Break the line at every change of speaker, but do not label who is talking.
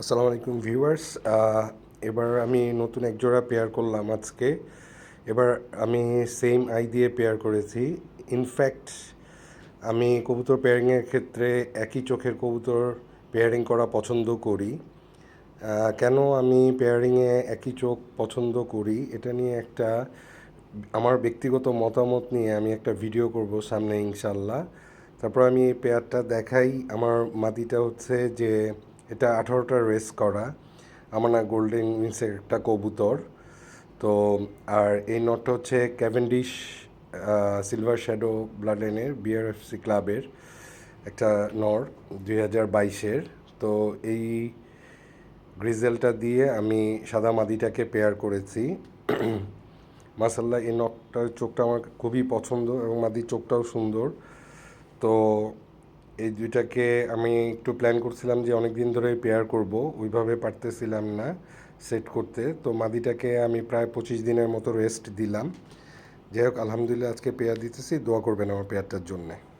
আসসালামু আলাইকুম ভিউয়ার্স। এবার আমি নতুন এক জোড়া পেয়ার করলাম আজকে। এবার আমি সেম আই দিয়ে পেয়ার করেছি। ইনফ্যাক্ট আমি কবুতর পেয়ারিংয়ের ক্ষেত্রে একই চোখের কবুতর পেয়ারিং করা পছন্দ করি। কেন আমি পেয়ারিংয়ে একই চোখ পছন্দ করি? এটা নিয়ে একটা আমার ব্যক্তিগত মতামত নিয়ে আমি একটা ভিডিও করব সামনে ইনশাল্লাহ তারপর আমি এই পেয়ারটা দেখাই। আমার মাদিটা হচ্ছে যে এটা আঠারোটা রেস করা। আমার না গোল্ডেন উইন্সের একটা কবুতর। তো, আর এই নটটা হচ্ছে ক্যাভেন্ডিশ সিলভার শ্যাডো ব্লাডেনের বিআরএফসি ক্লাবের একটা নর দুই হাজার বাইশের। তো, এই গ্রিজেলটা দিয়ে আমি সাদা মাদিটাকে পেয়ার করেছি। মাসাল্লাহ এই নখটার চোখটা আমার খুবই পছন্দ এবং মাদির চোখটাও সুন্দর। তো এই দুইটাকে আমি একটু প্ল্যান করছিলাম যে অনেক দিন ধরে পেয়ার করব, ওইভাবে পারতেছিলাম না সেট করতে। তো মাদিটাকে আমি প্রায় পঁচিশ দিনের মতো রেস্ট দিলাম। যাই হোক, আলহামদুলিল্লাহ আজকে পেয়ার দিতেছি, দোয়া করবেন আমার পেয়ারটার জন্যে।